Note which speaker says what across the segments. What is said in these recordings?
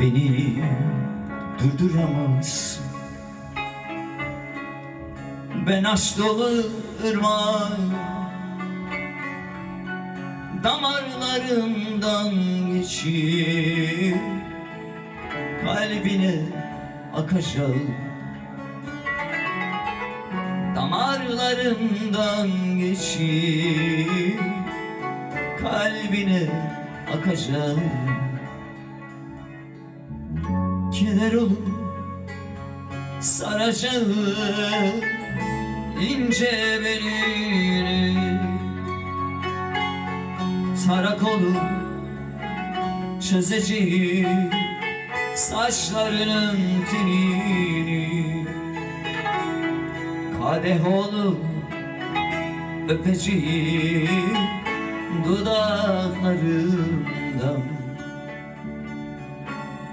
Speaker 1: Beni durduramazsın. Ben aşk dolu ırmağım. Damarlarımdan geçip Kalbine akacağım. Damarlarımdan geçip Kalbine akacağım Keder olup saracağım ince belini. Tarak olup çözeceğim saçlarının tenini Kadeh olup öpeceğim dudaklarından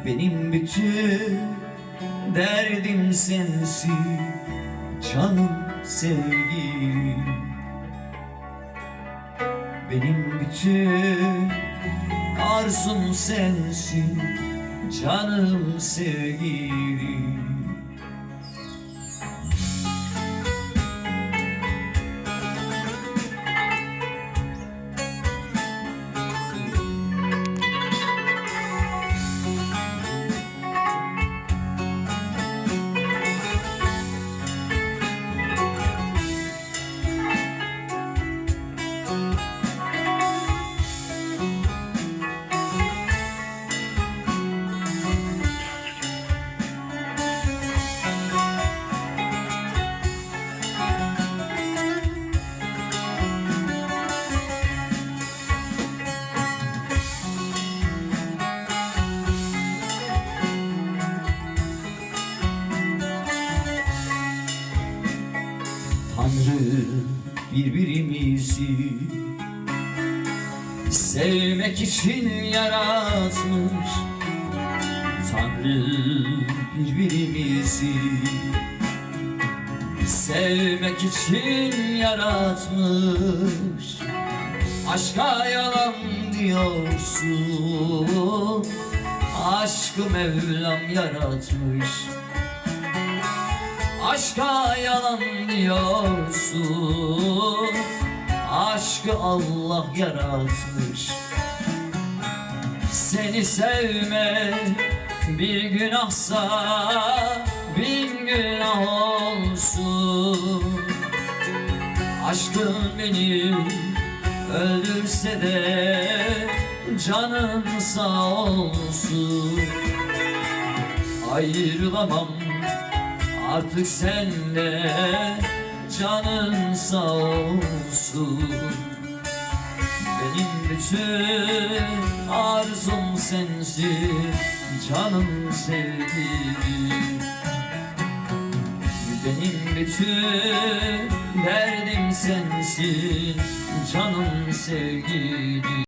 Speaker 1: Benim bütün derdim sensin canım sevgilim. Benim bütün arzum sensin canım sevgilim Tanrı birbirimizi sevmek için yaratmış Tanrı birbirimizi sevmek için yaratmış Aşka yalan diyorsun Aşkı Mevlam yaratmış Aşka yalan diyorsun Aşkı Allah yaratmış. Seni sevmek bir günahsa Bin günah olsun. Aşkın beni öldürse de Canın sağ olsun. Ayrılamam Artık senle canın sağ olsun. Benim bütün arzum sensin Canım sevgilim Benim bütün derdim sensin Canım sevgilim